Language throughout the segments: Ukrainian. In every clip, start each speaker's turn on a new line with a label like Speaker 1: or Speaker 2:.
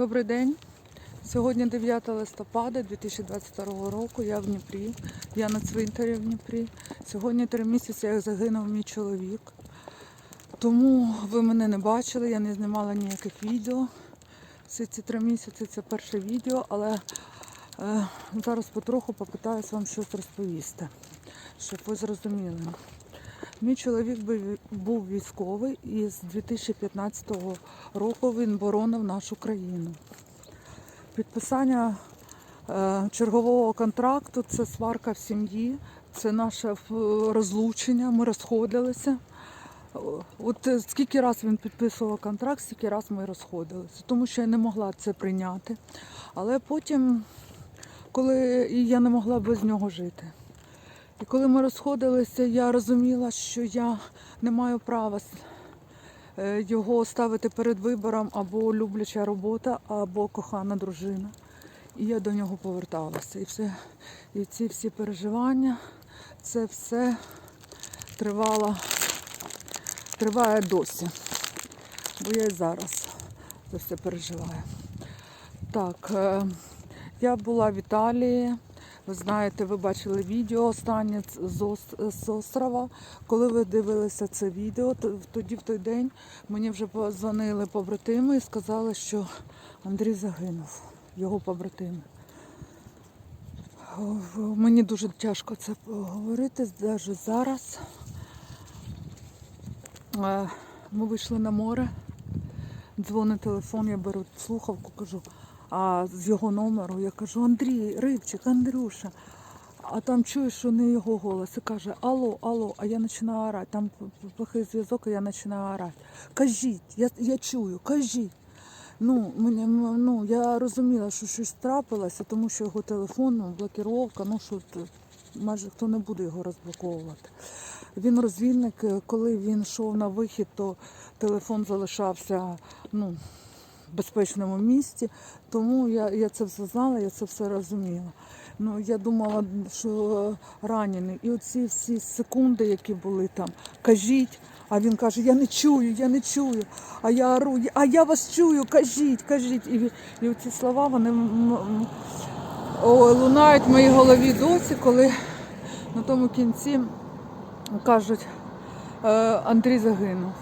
Speaker 1: Добрий день. Сьогодні 9 листопада 2022 року. Я в Дніпрі. Я на цвинтарі в Дніпрі. Сьогодні три місяці, як загинув мій чоловік. Тому ви мене не бачили, я не знімала ніяких відео. Всі ці три місяці це перше відео, але е, зараз потроху попитаюсь вам щось розповісти, щоб ви зрозуміли. Мій чоловік був- військовий і з 2015 року він боронив нашу країну. Підписання е, чергового контракту це сварка в сім'ї, це наше е, розлучення, ми розходилися. От е, скільки раз він підписував контракт, стільки раз ми розходилися, тому що я не могла це прийняти. Але потім, коли я не могла без нього жити. І коли ми розходилися, я розуміла, що я не маю права е, його ставити перед вибором або любляча робота, або кохана дружина. І я до нього поверталася. І все, і ці всі переживання, це все тривало, триває досі. Бо я і зараз це все переживаю. Так, е, я була в Італії. Ви знаєте, ви бачили відео останнє з, острова. Коли ви дивилися це відео, тоді в той день мені вже позвонили побратими і сказали, що Андрій загинув, його побратими. Мені дуже тяжко це говорити навіть зараз. Е, Ми вийшли на море, дзвонить телефон, я беру слухавку, кажу, а з його номеру я кажу, Андрій, Рибчик, Андрюша. А там чую, що не його голос. І каже, алло, алло, а я починаю орати. Там плохий зв'язок, і я починаю орати. Кажіть, я, я чую, кажіть. Ну, мені, ну, я розуміла, що щось трапилося, тому що його телефон, ну, блокіровка, ну що майже хто не буде його розблоковувати. Він розвідник, е, коли він йшов на вихід, то телефон залишався ну, безпечному місці. Тому я, я це все знала, я це все розуміла. Ну, я думала, що ранений. І оці всі секунди, які були там, кажіть. А він каже, я не чую, я не чую. А я ору, а я вас чую, кажіть, кажіть. І, і оці слова вони лунають в моїй голові досі, коли на тому кінці кажуть, е, Андрій загинув.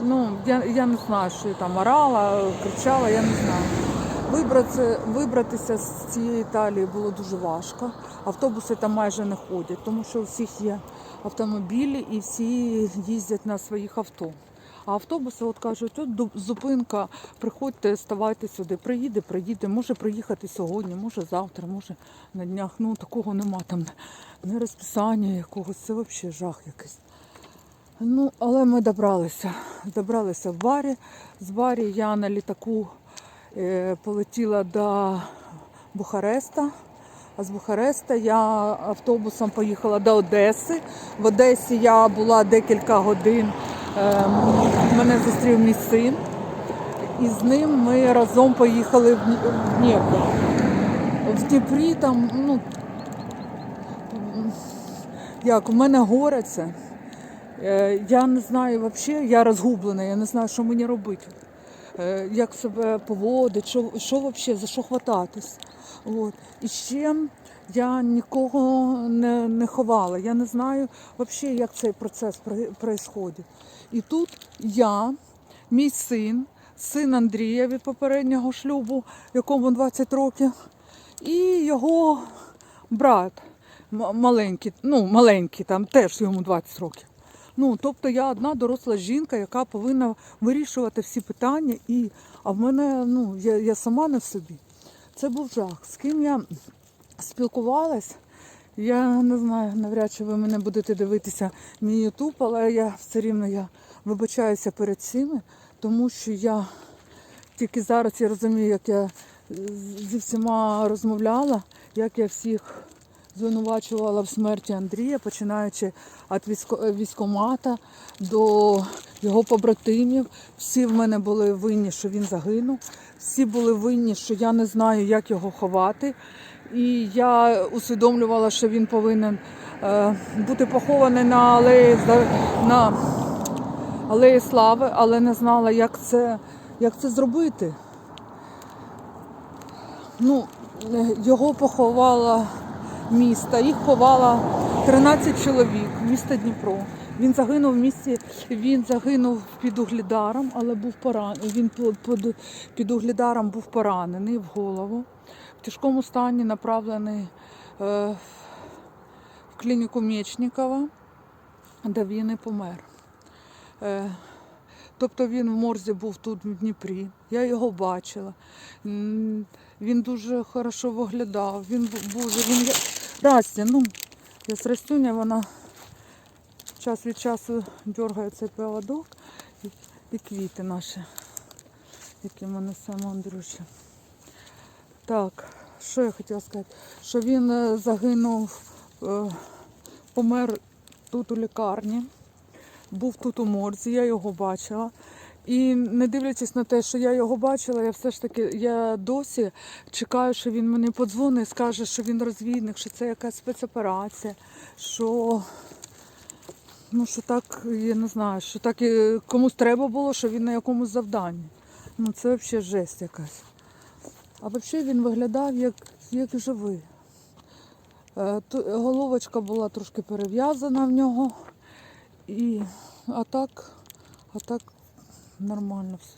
Speaker 1: Ну, я, я не знаю, що я там орала, кричала, я не знаю. Вибрати, вибратися з цієї Італії було дуже важко. Автобуси там майже не ходять, тому що у всіх є автомобілі і всі їздять на своїх авто. А автобуси от кажуть, от зупинка, приходьте, ставайте сюди. Приїде, приїде, може приїхати сьогодні, може завтра, може на днях. Ну такого нема там не розписання якогось, це взагалі жах якийсь. Ну, але ми добралися. Добралися в барі. З барі я на літаку е, полетіла до Бухареста. А з Бухареста я автобусом поїхала до Одеси. В Одесі я була декілька годин. Е, мене зустрів мій син. І з ним ми разом поїхали в Дні- в Дніпро. В Дніпрі там, ну, як, у мене горе це. Е, Я не знаю взагалі, я розгублена, я не знаю, що мені робити. Е, Як себе поводити, що, що взагалі, за що хвататись. От. І ще я нікого не, не ховала. Я не знаю взагалі, як цей процес відбувається. І тут я, мій син, син Андрія від попереднього шлюбу, якому 20 років, і його брат маленький, ну маленький, там теж йому 20 років. Ну, тобто я одна доросла жінка, яка повинна вирішувати всі питання, і а в мене ну я, я сама не в собі. Це був жах. З ким я спілкувалась, я не знаю, навряд чи ви мене будете дивитися мій Ютуб, але я все рівно я вибачаюся перед цими, тому що я тільки зараз я розумію, як я зі всіма розмовляла, як я всіх звинувачувала в смерті Андрія, починаючи від військо- військомата до його побратимів. Всі в мене були винні, що він загинув. Всі були винні, що я не знаю, як його ховати. І я усвідомлювала, що він повинен е, бути похований на алеї на алеї слави, але не знала, як це, як це зробити. ну, е, його поховала місто. Їх ховало 13 чоловік, місто Дніпро. Він загинув в місті, він загинув під Углідаром, але був поранений. Він під, під Углідаром був поранений в голову. В тяжкому стані направлений е, в клініку Мєчнікова, де він і помер. Е, Тобто він в морзі був тут в Дніпрі. Я його бачила. Він дуже хорошо виглядав. Він боже, він я- Расті, ну, я Растюня, вона час від часу дергає цей поводок і, і квіти наші, які ми несемо Андрюші. Так, що я хотіла сказати? Що він е, загинув, е, помер тут у лікарні був тут у морзі, я його бачила. І не дивлячись на те, що я його бачила, я все ж таки я досі чекаю, що він мені подзвонить скаже, що він розвідник, що це якась спецоперація, що ну що так, я не знаю, що так і комусь треба було, що він на якомусь завданні. Ну це взагалі жесть якась. А взагалі він виглядав як, як живий. Е, Головочка була трошки перев'язана в нього. І а так, а так нормально все.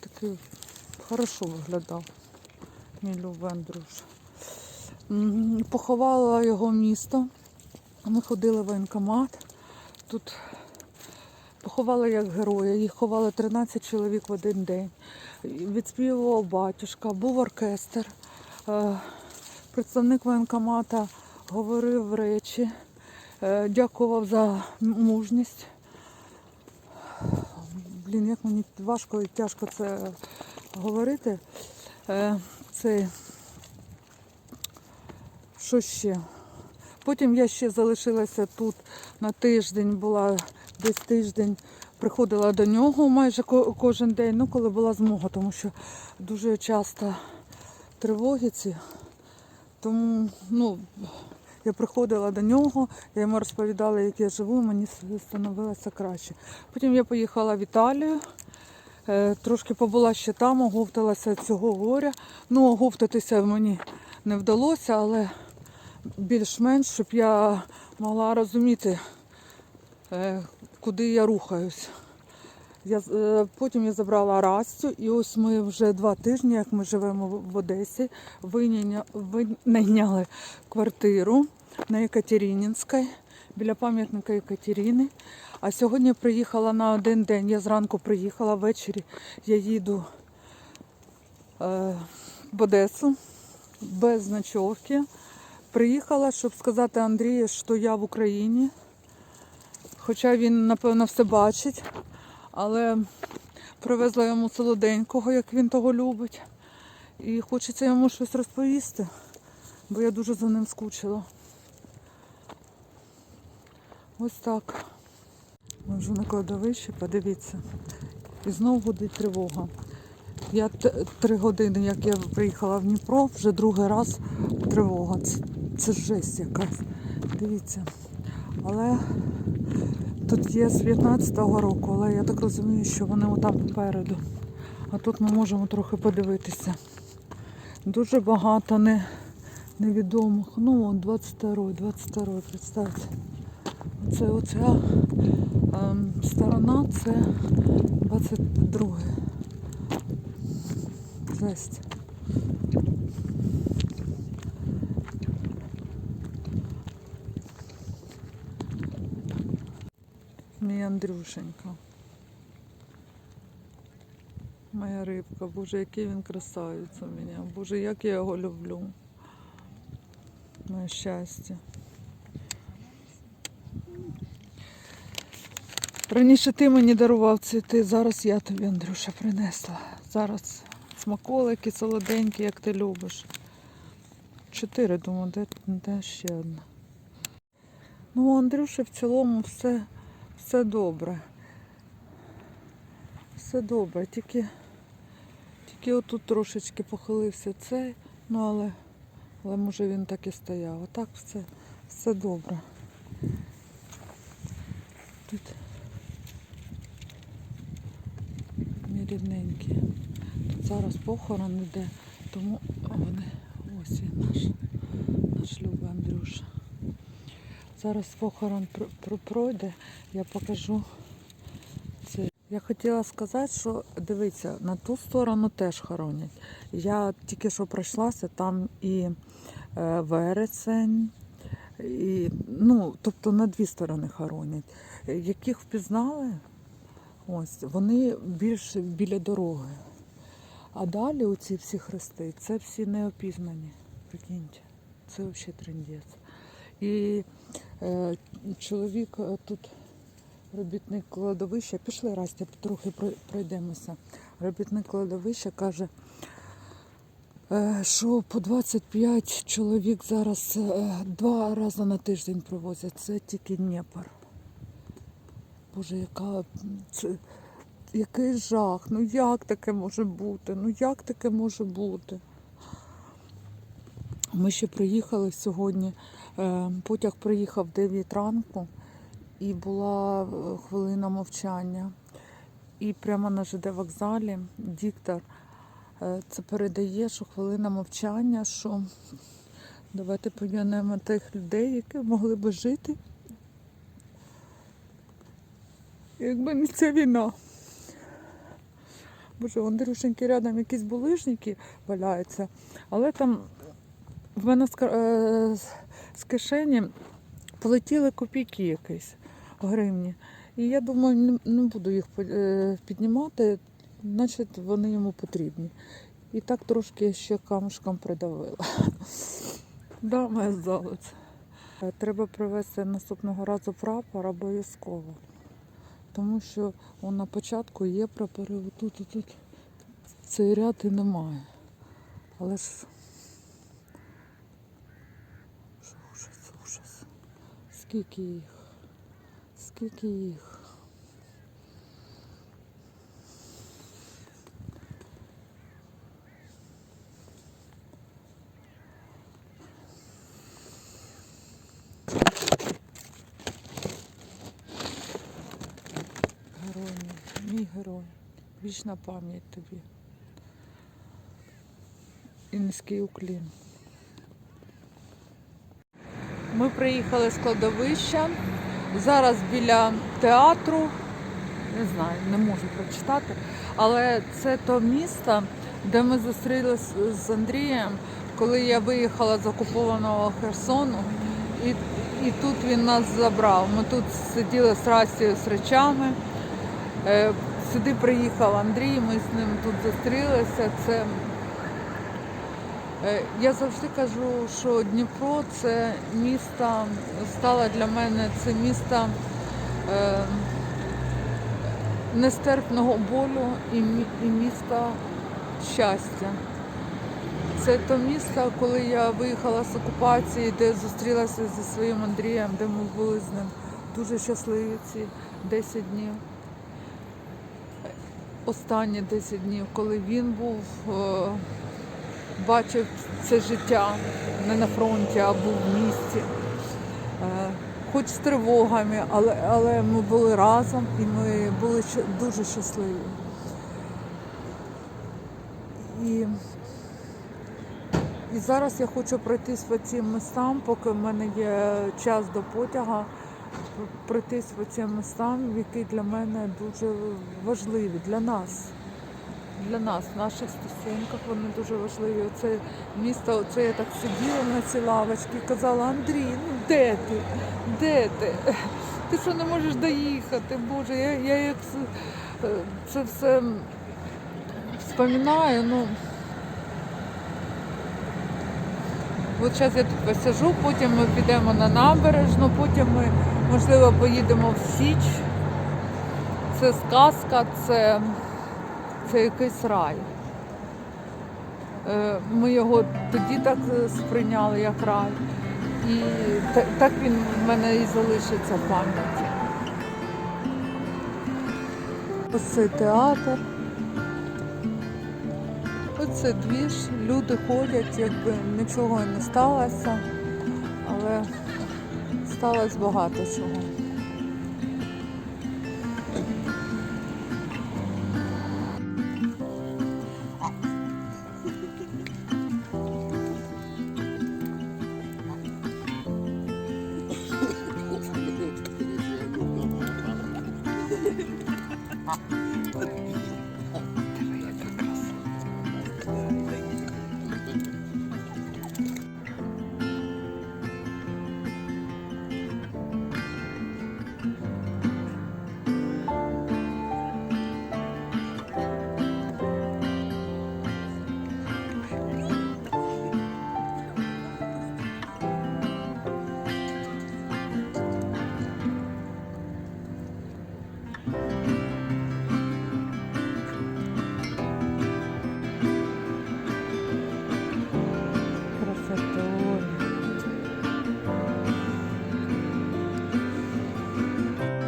Speaker 1: Такий хорошо виглядав, мій любий Андрюш. Поховала його місто. Ми ходили в воєнкомат. Тут поховали як героя. Їх ховали 13 чоловік в один день. Відспівував батюшка, був оркестр. Е, Представник воєнкомата говорив речі. Е, Дякував за мужність. Блін, як мені важко і тяжко це говорити. Е, Це що ще? Потім я ще залишилася тут на тиждень, була десь тиждень, приходила до нього майже кожен день, ну коли була змога, тому що дуже часто тривоги ці. Тому ну, я приходила до нього, я йому розповідала, як я живу, мені становилося краще. Потім я поїхала в Італію, е, трошки побула ще там, оговталася цього горя. Ну, оговтатися мені не вдалося, але більш-менш, щоб я могла розуміти, е, куди я рухаюсь. Я, е, потім я забрала Растю, і ось ми вже два тижні, як ми живемо в Одесі, винайняли квартиру на Екатеринінській, біля пам'ятника Екатерини. А сьогодні приїхала на один день. Я зранку приїхала, ввечері я їду е, в Одесу без ночовки. Приїхала, щоб сказати Андрію, що я в Україні. Хоча він, напевно, все бачить, але привезла йому солоденького, як він того любить. І хочеться йому щось розповісти, бо я дуже за ним скучила. Ось так. Ми вже на кладовищі, подивіться. І знову гудить тривога. Я три години, як я приїхала в Дніпро, вже другий раз тривога. Це, це жесть якась. Дивіться. Але тут є з 15-го року, але я так розумію, що вони отам попереду. А тут ми можемо трохи подивитися. Дуже багато не, невідомих. Ну, вон 22-й, 22-й, представте. Це оця ем, сторона, це 22-й. Жесть. Мій Андрюшенька. Моя рибка, боже, який він красавець у мене. Боже, як я його люблю. Моє щастя. Раніше ти мені дарував цвіти, зараз я тобі, Андрюша, принесла. Зараз смаколики солоденькі, як ти любиш. Чотири, думаю, де, де ще одна. Ну, у Андрюші в цілому все, все добре. Все добре, тільки, тільки отут трошечки похилився цей, ну але, але може він так і стояв. А так все, все добре. Тут мій рідненький. Тут зараз похорон іде. Тому вони ось він наш, наш любий Андрюша. Зараз похорон пр- пр- пройде, я покажу це. Я хотіла сказати, що дивіться, на ту сторону теж хоронять. Я тільки що пройшлася, там і е, вересень, і, ну, тобто на дві сторони хоронять. Яких впізнали, ось, вони більше біля дороги. А далі оці всі хрести, це всі неопізнані. Прикиньте, це взагалі трендець. І чоловік е, тут, робітник кладовища, пішли Растя, трохи пройдемося. Робітник кладовища каже, е, що по 25 чоловік зараз е, два рази на тиждень привозять. Це тільки Дніпр. Боже, яка це, який жах. Ну як таке може бути? Ну як таке може бути? Ми ще приїхали сьогодні. Е, Потяг приїхав в 9 ранку і була е, хвилина мовчання. І прямо на ЖД вокзалі диктор е, це передає, що хвилина мовчання, що давайте пом'янемо тих людей, які могли би жити. Якби не ця війна. Боже, Андрюшеньки рядом якісь булижники валяються, але там в мене з, е, з- кишені полетіли копійки якісь гривні. І я думаю, не, не буду їх е, піднімати, значить вони йому потрібні. І так трошки ще камушком придавила. Да, моє золоце. Треба привезти наступного разу прапор обов'язково. Тому що он на початку є прапори, отут, тут цей ряд і немає. Але ж Скільки їх? Скільки їх? Герой мій, герой. Вічна пам'ять тобі. І низький уклін. Ми приїхали з кладовища. Зараз біля театру. Не знаю, не можу прочитати. Але це то місто, де ми зустрілися з Андрієм, коли я виїхала з окупованого Херсону. І, і тут він нас забрав. Ми тут сиділи з Растією з речами. Е, Сюди приїхав Андрій, ми з ним тут зустрілися. Це Я завжди кажу, що Дніпро це місто, стало для мене це місто е, нестерпного болю і, мі- і місто щастя. Це то місто, коли я виїхала з окупації, де зустрілася зі своїм Андрієм, де ми були з ним дуже щасливі ці 10 днів. Останні 10 днів, коли він був. Бачив це життя не на фронті, а був в місті. Е, Хоч з тривогами, але, але ми були разом і ми були дуже щасливі. І, і зараз я хочу пройтись по цим містам, поки в мене є час до потяга, пройтись по цим містам, які для мене дуже важливі для нас для нас, в наших стосунках вони дуже важливі. Оце місто, оце я так сиділа на цій лавочці і казала, Андрій, ну де ти? Де ти? Ти що не можеш доїхати? Боже, я, я як це, це все вспоминаю, ну. От зараз я тут посижу, потім ми підемо на набережну, потім ми, можливо, поїдемо в Січ. Це сказка, це це якийсь рай. Е, Ми його тоді так е, сприйняли як рай. І так він в мене і залишиться в пам'яті. Ось цей театр. Оце двіж, люди ходять, якби нічого не сталося, але сталося багато чого.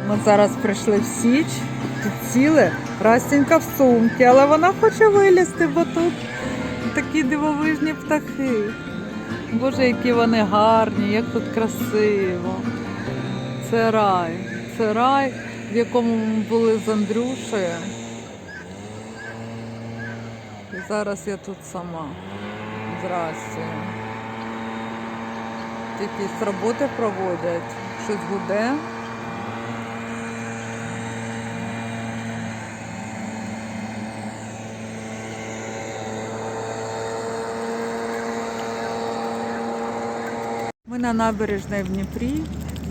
Speaker 1: Ми зараз прийшли в Січ, підсіли, Растінька в сумці, але вона хоче вилізти, бо тут такі дивовижні птахи. Боже, які вони гарні, як тут красиво. Це рай. Це рай, в якому ми були з Андрюшею. І зараз я тут сама. Здрасте. Якісь роботи проводять, щось гуде. На набережній в Дніпрі,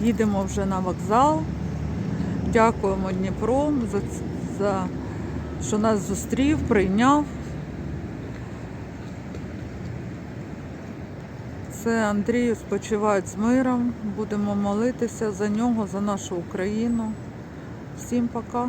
Speaker 1: їдемо вже на вокзал. Дякуємо Дніпру за, за що нас зустрів, прийняв. Це Андрію спочивають з миром. Будемо молитися за нього, за нашу Україну. Всім пока.